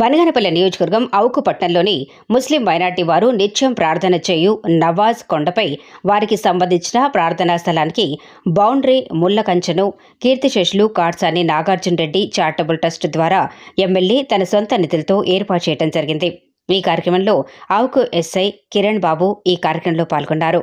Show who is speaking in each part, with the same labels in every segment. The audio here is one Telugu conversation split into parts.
Speaker 1: బనగనపల్లి నియోజకవర్గం అవుకుపట్నంలోని ముస్లిం మైనార్టీ వారు నిత్యం ప్రార్థన చేయు నవాజ్ కొండపై వారికి సంబంధించిన ప్రార్థనా స్థలానికి బౌండరీ ముల్లకంచను కీర్తిశేషులు కాట్సాని నాగార్జున రెడ్డి చారిటబుల్ ట్రస్ట్ ద్వారా ఎమ్మెల్యే తన సొంత నిధులతో ఏర్పాటు చేయడం జరిగింది. ఈ కార్యక్రమంలో అవుకు ఎస్ఐ కిరణ్ బాబు ఈ కార్యక్రమంలో పాల్గొన్నారు.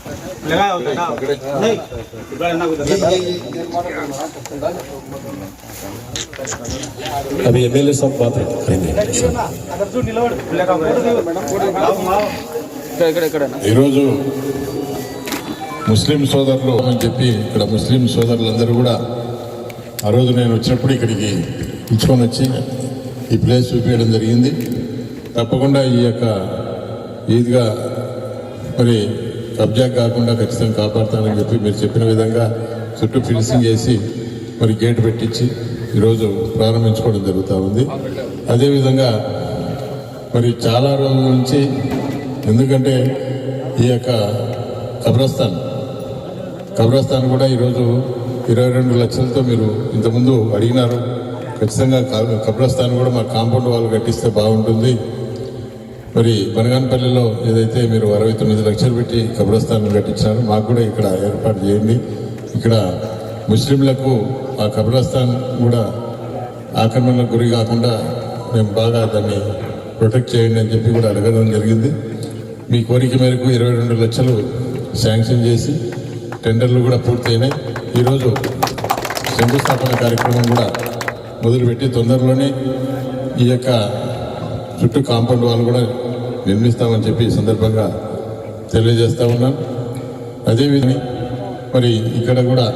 Speaker 2: అన్న ఎవడన్నా
Speaker 3: अभी एमएलए साहब बात करेंगे
Speaker 2: ఇక్కడ ఇక్కడ
Speaker 3: ఈరోజు ముస్లిం సోదరులు అని చెప్పి ఇక్కడ ముస్లిం సోదరులందరూ కూడా ఆ రోజు నేను వచ్చినప్పుడు ఇక్కడికి పిలుచుకొని వచ్చి ఈ ప్లేస్ చూపించడం జరిగింది తప్పకుండా ఈ యొక్క ఈద్గా మరి కబ్జా కాకుండా ఖచ్చితంగా కాపాడుతానని చెప్పి మీరు చెప్పిన విధంగా చుట్టూ ఫినిషింగ్ చేసి మరి గేట్ పెట్టించి ఈరోజు ప్రారంభించుకోవడం జరుగుతూ ఉంది. అదేవిధంగా మరి చాలా రోజుల నుంచి ఎందుకంటే ఈ యొక్క కబ్రస్థాన్ కబ్రస్థాన్ కూడా ఈరోజు ఇరవై రెండు లక్షలతో మీరు ఇంతకుముందు అడిగినారు. ఖచ్చితంగా కబ్రస్థాన్ కూడా మా కాంపౌండ్ వాళ్ళు కట్టిస్తే బాగుంటుంది. మరి బనగానపల్లిలో ఏదైతే మీరు అరవై తొమ్మిది లక్షలు పెట్టి కబ్రస్థానం కట్టించారో మాకు కూడా ఇక్కడ ఏర్పాటు చేయండి. ఇక్కడ ముస్లింలకు ఆ కబ్రస్థాన్ కూడా ఆక్రమణకు గురి కాకుండా మేము బాగా దాన్ని ప్రొటెక్ట్ చేయండి అని చెప్పి కూడా అడగడం జరిగింది. మీ కోరిక మేరకు ఇరవై రెండు లక్షలు శాంక్షన్ చేసి టెండర్లు కూడా పూర్తయినాయి. ఈరోజు శంకుస్థాపన కార్యక్రమం కూడా మొదలుపెట్టి తొందరలోనే ఈ యొక్క చుట్టూ కాంపౌండ్ వాళ్ళు కూడా నిర్మిస్తామని చెప్పి సందర్భంగా తెలియజేస్తూ ఉన్నాం. అదేవిధంగా మరి ఇక్కడ కూడా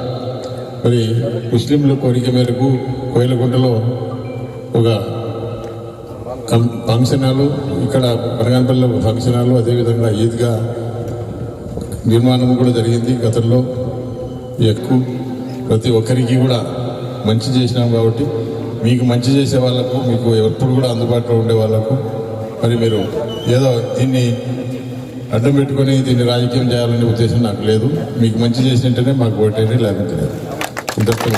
Speaker 3: మరి ముస్లింల కోరిక మేరకు కోయలగుంటలో ఒక కం- ఫంక్షన్ హాలు ఇక్కడ బనగానపల్లిలో ఒక ఫంక్షన్ హాలు అదేవిధంగా ఈద్గా నిర్మాణం కూడా జరిగింది గతంలో. ఎక్కువ ప్రతి ఒక్కరికి కూడా మంచి చేసినాం కాబట్టి మీకు మంచి చేసే వాళ్ళకు మీకు ఎప్పుడు కూడా అందుబాటులో ఉండే వాళ్ళకు మరి మీరు ఏదో దీన్ని అడ్డం పెట్టుకొని దీన్ని రాజకీయం చేయాలనే ఉద్దేశం నాకు లేదు. మీకు మంచి చేసినట్టేనే మాకు ఓటేది లేకపోతే లేదు. ఇంతకు